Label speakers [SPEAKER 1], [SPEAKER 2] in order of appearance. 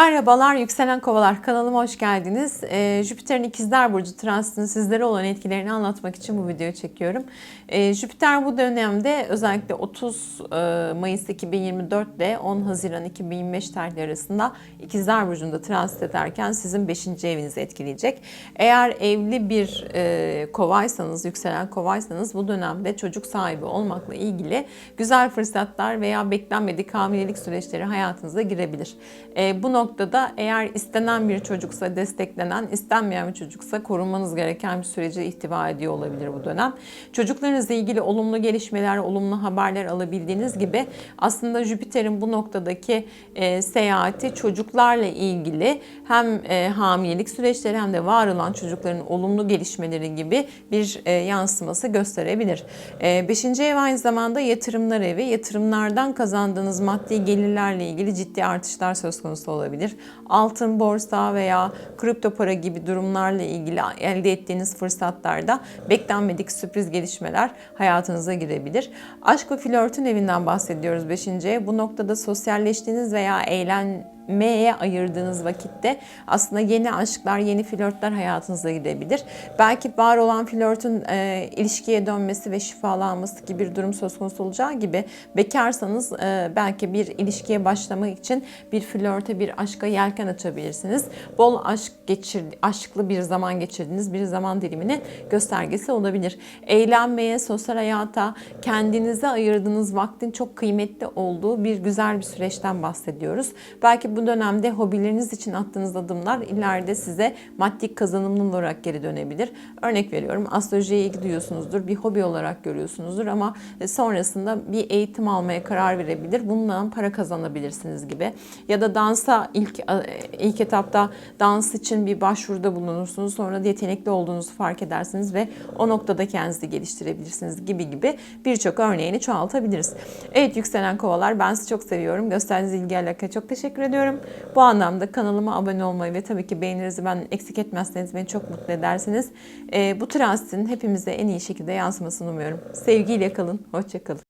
[SPEAKER 1] Merhabalar yükselen kovalar kanalıma hoş geldiniz. Ee, Jüpiter'in ikizler burcu transitinin sizlere olan etkilerini anlatmak için bu videoyu çekiyorum. Ee, Jüpiter bu dönemde özellikle 30 e, Mayıs 2024 ile 10 Haziran 2025 tarihleri arasında ikizler burcunda transit ederken sizin 5. evinizi etkileyecek. Eğer evli bir e, kovaysanız, yükselen kovaysanız bu dönemde çocuk sahibi olmakla ilgili güzel fırsatlar veya beklenmedik hamilelik süreçleri hayatınıza girebilir. E, bu noktada eğer istenen bir çocuksa desteklenen, istenmeyen bir çocuksa korunmanız gereken bir sürece ihtiva ediyor olabilir bu dönem. Çocuklarınızla ilgili olumlu gelişmeler, olumlu haberler alabildiğiniz gibi aslında Jüpiter'in bu noktadaki e, seyahati çocuklarla ilgili hem e, hamilelik süreçleri hem de var olan çocukların olumlu gelişmeleri gibi bir e, yansıması gösterebilir. E, beşinci ev aynı zamanda yatırımlar evi. Yatırımlardan kazandığınız maddi gelirlerle ilgili ciddi artışlar söz konusu olabilir. Altın, borsa veya kripto para gibi durumlarla ilgili elde ettiğiniz fırsatlarda beklenmedik sürpriz gelişmeler hayatınıza girebilir. Aşk ve flörtün evinden bahsediyoruz 5. ev. Bu noktada sosyalleştiğiniz veya eğlen M'ye ayırdığınız vakitte aslında yeni aşklar, yeni flörtler hayatınıza gidebilir. Belki var olan flörtün e, ilişkiye dönmesi ve şifalanması gibi bir durum söz konusu olacağı gibi bekarsanız e, belki bir ilişkiye başlamak için bir flörte, bir aşka yelken açabilirsiniz. Bol aşk geçir, aşklı bir zaman geçirdiğiniz bir zaman diliminin göstergesi olabilir. Eğlenmeye, sosyal hayata, kendinize ayırdığınız vaktin çok kıymetli olduğu bir güzel bir süreçten bahsediyoruz. Belki bu dönemde hobileriniz için attığınız adımlar ileride size maddi kazanımlı olarak geri dönebilir. Örnek veriyorum astrolojiye ilgi duyuyorsunuzdur, bir hobi olarak görüyorsunuzdur ama sonrasında bir eğitim almaya karar verebilir. Bundan para kazanabilirsiniz gibi. Ya da dansa ilk ilk etapta dans için bir başvuruda bulunursunuz. Sonra da yetenekli olduğunuzu fark edersiniz ve o noktada kendinizi geliştirebilirsiniz gibi gibi birçok örneğini çoğaltabiliriz. Evet yükselen kovalar ben sizi çok seviyorum. Gösterdiğiniz ilgi alaka çok teşekkür ediyorum. Bu anlamda kanalıma abone olmayı ve tabii ki beğeninizi ben eksik etmezseniz beni çok mutlu edersiniz. Ee, bu transitin hepimize en iyi şekilde yansımasını umuyorum. Sevgiyle kalın, hoşçakalın.